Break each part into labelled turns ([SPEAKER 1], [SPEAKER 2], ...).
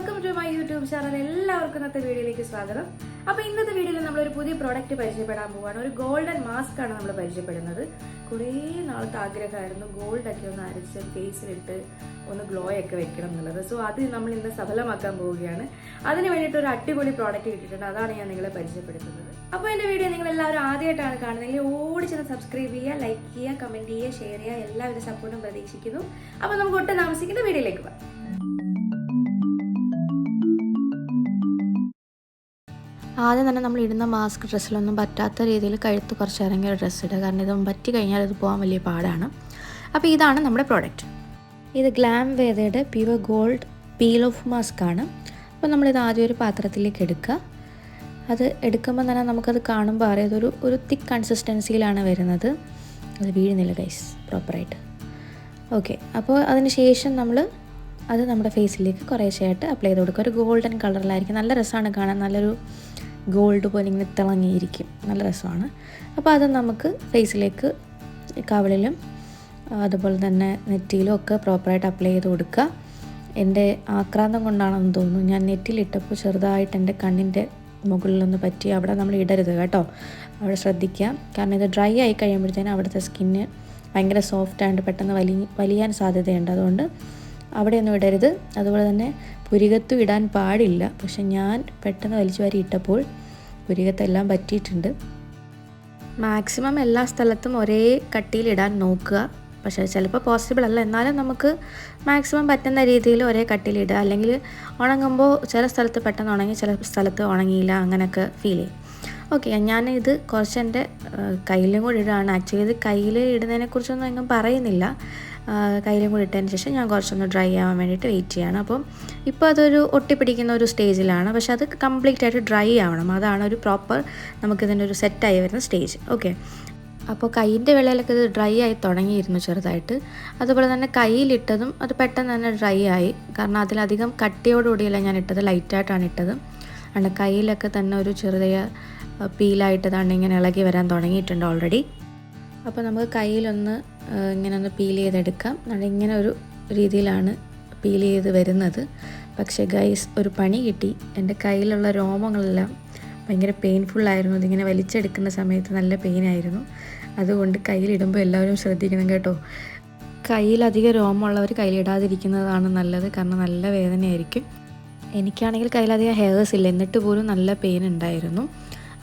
[SPEAKER 1] Welcome to my YouTube channel എല്ലാവർക്കും ഇന്നത്തെ വീഡിയോയിലേക്ക് സ്വാഗതം. അപ്പോൾ ഇന്നത്തെ വീഡിയോയിൽ നമ്മൾ ഒരു പുതിയ പ്രോഡക്റ്റ് പരിചയപ്പെടാൻ പോവാണ്. ഒരു ഗോൾഡൻ മാസ്ക് ആണ് നമ്മൾ പരിചയപ്പെടുന്നത്. കുറേ നാളത്തെ ആഗ്രഹമായിരുന്നു ഗോൾഡൊക്കെ ഒന്ന് അരച്ച് ഫേസിലിട്ട് ഒന്ന് ഗ്ലോ ഒക്കെ വെക്കണം എന്നുള്ളത്. സോ അത് നമ്മൾ ഇന്ന് സഫലമാക്കാൻ പോവുകയാണ്. അതിന് വേണ്ടിയിട്ട് ഒരു അടിപൊളി പ്രോഡക്റ്റ് കിട്ടിയിട്ടുണ്ട്. അതാണ് ഞാൻ നിങ്ങളെ പരിചയപ്പെടുത്തുന്നത്. അപ്പോൾ എന്റെ വീഡിയോ നിങ്ങൾ എല്ലാവരും ആദ്യമായിട്ടാണ് കാണുന്നതെങ്കിൽ ഓടി ചെന്ന് സബ്സ്ക്രൈബ് ചെയ്യുക ലൈക്ക് ചെയ്യുക കമന്റ് ചെയ്യുക ഷെയർ ചെയ്യുക. എല്ലാവരും സപ്പോർട്ടും പ്രതീക്ഷിക്കുന്നു. അപ്പോൾ നമുക്ക് ഒട്ടും താമസിക്കുന്ന വീഡിയോയിലേക്ക് പോകാം.
[SPEAKER 2] ആദ്യം തന്നെ നമ്മൾ ഇടുന്ന മാസ്ക് ഡ്രസ്സിലൊന്നും പറ്റാത്ത രീതിയിൽ കഴുത്ത് കുറച്ച് ഇറങ്ങിയ ഡ്രസ്സ് ഇടുക. കാരണം ഇത് പറ്റി കഴിഞ്ഞാൽ ഇത് പോകാൻ വലിയ പാടാണ്. അപ്പോൾ ഇതാണ് നമ്മുടെ പ്രോഡക്റ്റ് ഇത് ഗ്ലാം വേദയുടെ pure gold peel off mask ആണ്. അപ്പോൾ നമ്മളിത് ആദ്യം ഒരു പാത്രത്തിലേക്ക് എടുക്കുക. അത് എടുക്കുമ്പോൾ തന്നെ നമുക്കത് കാണുമ്പോൾ അറിയാം. ഒരു ഒരു തിക്ക് കൺസിസ്റ്റൻസിയിലാണ് വരുന്നത്. അത് വീഴുന്നില്ല ഗൈസ് പ്രോപ്പറായിട്ട് ഓക്കെ അപ്പോൾ അതിന് ശേഷം നമ്മൾ അത് നമ്മുടെ ഫേസിലേക്ക് കുറേശ്ശെയായിട്ട് അപ്ലൈ ചെയ്ത് കൊടുക്കുക. ഒരു ഗോൾഡൻ കളറിലായിരിക്കും നല്ല രസമാണ് കാണാൻ. നല്ലൊരു ഗോൾഡ് പോലെ ഇങ്ങനെ തിളങ്ങിയിരിക്കും. നല്ല രസമാണ്. അപ്പോൾ അത് നമുക്ക് ഫേസിലേക്ക് കവളിലും അതുപോലെ തന്നെ നെറ്റിയിലും ഒക്കെ പ്രോപ്പറായിട്ട് അപ്ലൈ ചെയ്ത് കൊടുക്കുക. എന്റെ ആക്രാന്തം കൊണ്ടാണെന്ന് തോന്നുന്നു. ഞാൻ നെറ്റിലിട്ടപ്പോൾ ചെറുതായിട്ട് എന്റെ കണ്ണിന്റെ മുകളിലൊന്ന് പറ്റി അവിടെ നമ്മൾ ഇടരുത് കേട്ടോ. അവിടെ ശ്രദ്ധിക്കുക. കാരണം ഇത് ഡ്രൈ ആയി കഴിയുമ്പോഴത്തേനും അവിടുത്തെ സ്കിന്ന് ഭയങ്കര സോഫ്റ്റ് ആയിട്ട് പെട്ടെന്ന് വലി വലിയാൻ സാധ്യതയുണ്ട്. അതുകൊണ്ട് അവിടെയൊന്നും ഇടരുത്. അതുപോലെ തന്നെ പുരികത്തും ഇടാൻ പാടില്ല. പക്ഷെ ഞാൻ പെട്ടെന്ന് വലിച്ചു വാരി ഇട്ടപ്പോൾ പുരികത്തെല്ലാം പറ്റിയിട്ടുണ്ട്. മാക്സിമം എല്ലാ സ്ഥലത്തും ഒരേ കട്ടിയിലിടാൻ നോക്കുക. പക്ഷേ ചിലപ്പോൾ പോസിബിൾ അല്ല. എന്നാലും നമുക്ക് മാക്സിമം പറ്റുന്ന രീതിയിൽ ഒരേ കട്ടിയിലിടുക അല്ലെങ്കിൽ ഉണങ്ങുമ്പോൾ ചില സ്ഥലത്ത് പെട്ടെന്ന് ഉണങ്ങി ചില സ്ഥലത്ത് ഉണങ്ങിയില്ല അങ്ങനെയൊക്കെ ഫീൽ ചെയ്യും. ഓക്കെ ഞാൻ ഇത് കുറച്ച് എന്റെ കയ്യിലും കൂടി ഇടുകയാണ്. ആക്ച്വലി ഇത് കയ്യിൽ ഇടുന്നതിനെക്കുറിച്ചൊന്നും എങ്ങും പറയുന്നില്ല. കയ്യിലും കൂടി ഇട്ടതിന് ശേഷം ഞാൻ കുറച്ചൊന്ന് ഡ്രൈ ആവാൻ വേണ്ടിയിട്ട് വെയിറ്റ് ചെയ്യണം. അപ്പം ഇപ്പോൾ അതൊരു ഒട്ടിപ്പിടിക്കുന്ന ഒരു സ്റ്റേജിലാണ്. പക്ഷേ അത് കംപ്ലീറ്റ് ആയിട്ട് ഡ്രൈ ആവണം. അതാണ് ഒരു പ്രോപ്പർ നമുക്കിതിന്റെ ഒരു സെറ്റായി വരുന്ന സ്റ്റേജ് ഓക്കെ അപ്പോൾ കൈയിന്റെ വെള്ളയിലൊക്കെ ഇത് ഡ്രൈ ആയി തുടങ്ങിയിരുന്നു ചെറുതായിട്ട്. അതുപോലെ തന്നെ കയ്യിലിട്ടതും അത് പെട്ടെന്ന് തന്നെ ഡ്രൈ ആയി. കാരണം അതിലധികം കട്ടിയോടുകൂടിയല്ല ഞാൻ ഇട്ടത്. ലൈറ്റായിട്ടാണ് ഇട്ടത്. അതുകൊണ്ട് കയ്യിലൊക്കെ തന്നെ ഒരു ചെറിയ പീലായിട്ട് തന്നെ ഇങ്ങനെ ഇളകി വരാൻ തുടങ്ങിയിട്ടുണ്ട് ഓൾറെഡി അപ്പോൾ നമുക്ക് കയ്യിലൊന്ന് ഇങ്ങനെ ഒന്ന് പീൽ ചെയ്തെടുക്കാം. ഇങ്ങനെ ഒരു രീതിയിലാണ് പീൽ ചെയ്ത് വരുന്നത്. പക്ഷേ ഗൈസ് ഒരു പണി കിട്ടി. എന്റെ കയ്യിലുള്ള രോമങ്ങളെല്ലാം ഭയങ്കര പെയിൻഫുള്ളായിരുന്നു ഇതിങ്ങനെ വലിച്ചെടുക്കുന്ന സമയത്ത് നല്ല പെയിനായിരുന്നു അതുകൊണ്ട് കയ്യിലിടുമ്പോൾ എല്ലാവരും ശ്രദ്ധിക്കണം കേട്ടോ. കയ്യിലധികം രോമമുള്ളവർ കയ്യിലിടാതിരിക്കുന്നതാണ് നല്ലത്. കാരണം നല്ല വേദനയായിരിക്കും. എനിക്കാണെങ്കിൽ കയ്യിലധികം ഹെയർസ് ഇല്ല. എന്നിട്ട് പോലും നല്ല പെയിൻ ഉണ്ടായിരുന്നു.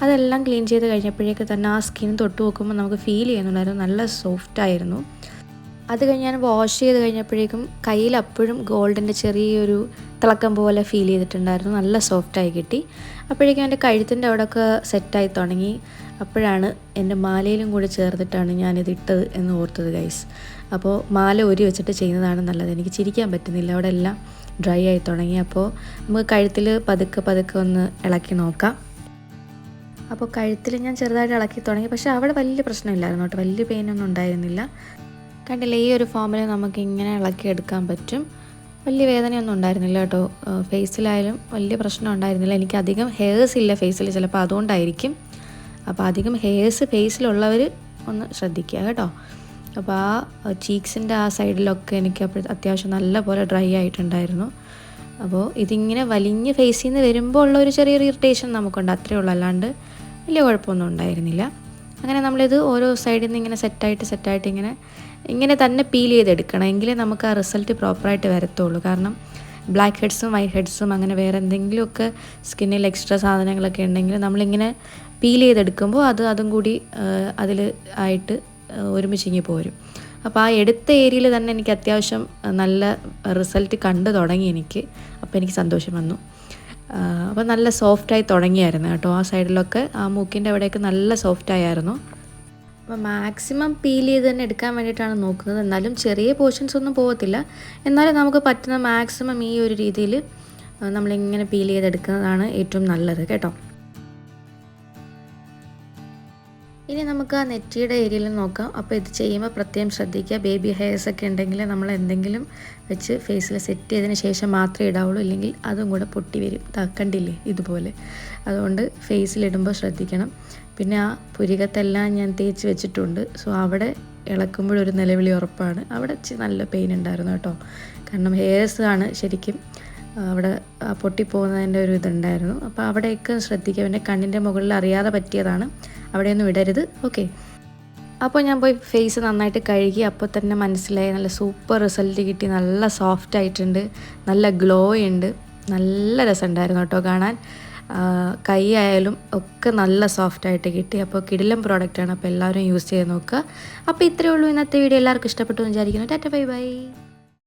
[SPEAKER 2] അതെല്ലാം ക്ലീൻ ചെയ്ത് കഴിഞ്ഞപ്പോഴേക്ക് തന്നെ ആ സ്കിൻ തൊട്ട് നോക്കുമ്പോൾ നമുക്ക് ഫീൽ ചെയ്യുന്നുണ്ടായിരുന്നു. നല്ല സോഫ്റ്റ് ആയിരുന്നു. അത് കഴിഞ്ഞ് ഞാൻ വാഷ് ചെയ്ത് കഴിഞ്ഞപ്പോഴേക്കും കയ്യിൽ അപ്പോഴും ഗോൾഡിന്റെ ചെറിയൊരു തിളക്കം പോലെ ഫീൽ ചെയ്തിട്ടുണ്ടായിരുന്നു. നല്ല സോഫ്റ്റായി കിട്ടി. അപ്പോഴേക്കും എന്റെ കഴുത്തിന്റെ അവിടെയൊക്കെ സെറ്റായി തുടങ്ങി. അപ്പോഴാണ് എന്റെ മാലയിലും കൂടി ചേർത്തിട്ടാണ് ഞാനിത് ഇട്ടത് എന്ന് ഓർത്തത് ഗൈസ് അപ്പോൾ മാല ഒരു വെച്ചിട്ട് ചെയ്യുന്നതാണ് നല്ലത്. എനിക്ക് ചിരിക്കാൻ പറ്റുന്നില്ല. അവിടെ എല്ലാം ഡ്രൈ ആയി തുടങ്ങി. അപ്പോൾ നമുക്ക് കഴുത്തിൽ പതുക്കെ പതുക്കെ ഒന്ന് ഇളക്കി നോക്കാം. അപ്പോൾ കഴുത്തിൽ ഞാൻ ചെറുതായിട്ട് ഇളക്കി തുടങ്ങി. പക്ഷേ അവിടെ വലിയ പ്രശ്നമില്ലായിരുന്നു കേട്ടോ. വലിയ പെയിനൊന്നും ഉണ്ടായിരുന്നില്ല. കണ്ടില്ലേ ഈ ഒരു ഫോമിൽ നമുക്ക് ഇങ്ങനെ ഇളക്കി എടുക്കാൻ പറ്റും. വലിയ വേദനയൊന്നും ഉണ്ടായിരുന്നില്ല കേട്ടോ. ഫേസിലായാലും വലിയ പ്രശ്നം ഉണ്ടായിരുന്നില്ല. എനിക്ക് അധികം ഹെയർസ് ഇല്ല ഫേസിൽ ചിലപ്പോൾ അതുകൊണ്ടായിരിക്കും. അപ്പോൾ അധികം ഹെയർസ് ഫേസിലുള്ളവർ ഒന്ന് ശ്രദ്ധിക്കുക കേട്ടോ. അപ്പോൾ ആ ചീക്സിന്റെ ആ സൈഡിലൊക്കെ എനിക്ക് അപ്പോൾ അത്യാവശ്യം നല്ല പോലെ ഡ്രൈ ആയിട്ടുണ്ടായിരുന്നു. അപ്പോൾ ഇതിങ്ങനെ വലിഞ്ഞ് ഫേസിൽ നിന്ന് വരുമ്പോൾ ഉള്ള ഒരു ചെറിയൊരു ഇറിറ്റേഷൻ നമുക്കുണ്ട്. അത്രയേ ഉള്ളൂ. അല്ലാണ്ട് വലിയ കുഴപ്പമൊന്നും ഉണ്ടായിരുന്നില്ല. അങ്ങനെ നമ്മളിത് ഓരോ സൈഡിൽ നിന്ന് ഇങ്ങനെ സെറ്റായിട്ട് സെറ്റായിട്ട് ഇങ്ങനെ ഇങ്ങനെ തന്നെ പീൽ ചെയ്തെടുക്കണം. എങ്കിലേ നമുക്ക് ആ റിസൾട്ട് പ്രോപ്പറായിട്ട് വരത്തുള്ളൂ. കാരണം ബ്ലാക്ക് ഹെഡ്സും വൈറ്റ് ഹെഡ്സും അങ്ങനെ വേറെ എന്തെങ്കിലുമൊക്കെ സ്കിന്നിൽ എക്സ്ട്രാ സാധനങ്ങളൊക്കെ ഉണ്ടെങ്കിൽ നമ്മളിങ്ങനെ പീൽ ചെയ്തെടുക്കുമ്പോൾ അത് അതും കൂടി അതിൽ ആയിട്ട് ഒരുമിച്ചിങ്ങി പോരും. അപ്പോൾ ആ എടുത്ത ഏരിയയിൽ തന്നെ എനിക്ക് അത്യാവശ്യം നല്ല റിസൾട്ട് കണ്ടു തുടങ്ങി എനിക്ക്. അപ്പോൾ എനിക്ക് സന്തോഷം വന്നു. അപ്പോൾ നല്ല സോഫ്റ്റായി തുടങ്ങിയായിരുന്നു കേട്ടോ ആ സൈഡിലൊക്കെ ആ മൂക്കിന്റെ അവിടെയൊക്കെ നല്ല സോഫ്റ്റായിരുന്നു അപ്പോൾ മാക്സിമം പീൽ ചെയ്ത് തന്നെ എടുക്കാൻ വേണ്ടിയിട്ടാണ് നോക്കുന്നത്. എന്നാലും ചെറിയ പോർഷൻസ് ഒന്നും പോകത്തില്ല. എന്നാലും നമുക്ക് പറ്റുന്ന മാക്സിമം ഈ ഒരു രീതിയിൽ നമ്മളിങ്ങനെ പീൽ ചെയ്തെടുക്കുന്നതാണ് ഏറ്റവും നല്ലത് കേട്ടോ. ഇനി നമുക്ക് ആ നെറ്റിയുടെ ഏരിയയിൽ നോക്കാം. അപ്പോൾ ഇത് ചെയ്യുമ്പോൾ പ്രത്യേകം ശ്രദ്ധിക്കുക. ബേബി ഹെയർസ് ഒക്കെ ഉണ്ടെങ്കിൽ നമ്മൾ എന്തെങ്കിലും വെച്ച് ഫേസിൽ സെറ്റ് ചെയ്തതിന് ശേഷം മാത്രമേ ഇടാവുള്ളൂ. ഇല്ലെങ്കിൽ അതും കൂടെ പൊട്ടി വരും. തക്കണ്ടില്ലേ ഇതുപോലെ. അതുകൊണ്ട് ഫേസിലിടുമ്പോൾ ശ്രദ്ധിക്കണം. പിന്നെ ആ പുരികത്തെല്ലാം ഞാൻ തേച്ച് വെച്ചിട്ടുണ്ട്. സോ അവിടെ ഇളക്കുമ്പോഴൊരു നിലവിളി ഉറപ്പാണ്. അവിടെ നല്ല പെയിൻ ഉണ്ടായിരുന്നു കേട്ടോ. കാരണം ഹെയർസ് ആണ് ശരിക്കും അവിടെ പൊട്ടിപ്പോകുന്നതിന്റെ ഒരു ഇതുണ്ടായിരുന്നു. അപ്പോൾ അവിടെയൊക്കെ ശ്രദ്ധിക്കുക. പിന്നെ കണ്ണിന്റെ മുകളിൽ അറിയാതെ പറ്റിയതാണ്. അവിടെയൊന്നും ഇടരുത് ഓക്കെ അപ്പോൾ ഞാൻ പോയി ഫേസ് നന്നായിട്ട് കഴുകി അപ്പോൾ തന്നെ മനസ്സിലായി നല്ല സൂപ്പർ റിസൾട്ട് കിട്ടി. നല്ല സോഫ്റ്റ് ആയിട്ടുണ്ട്. നല്ല ഗ്ലോ ഉണ്ട്. നല്ല രസമുണ്ടായിരുന്നു കേട്ടോ കാണാൻ. കൈ ആയാലും ഒക്കെ നല്ല സോഫ്റ്റ് ആയിട്ട് കിട്ടി. അപ്പോൾ കിടിലം പ്രോഡക്റ്റാണ് അപ്പോൾ എല്ലാവരും യൂസ് ചെയ്ത് നോക്കുക. അപ്പോൾ ഇത്രയേ ഉള്ളൂ ഇന്നത്തെ വീഡിയോ എല്ലാവർക്കും ഇഷ്ടപ്പെട്ടു എന്ന് വിചാരിക്കുന്നു. Tata bye bye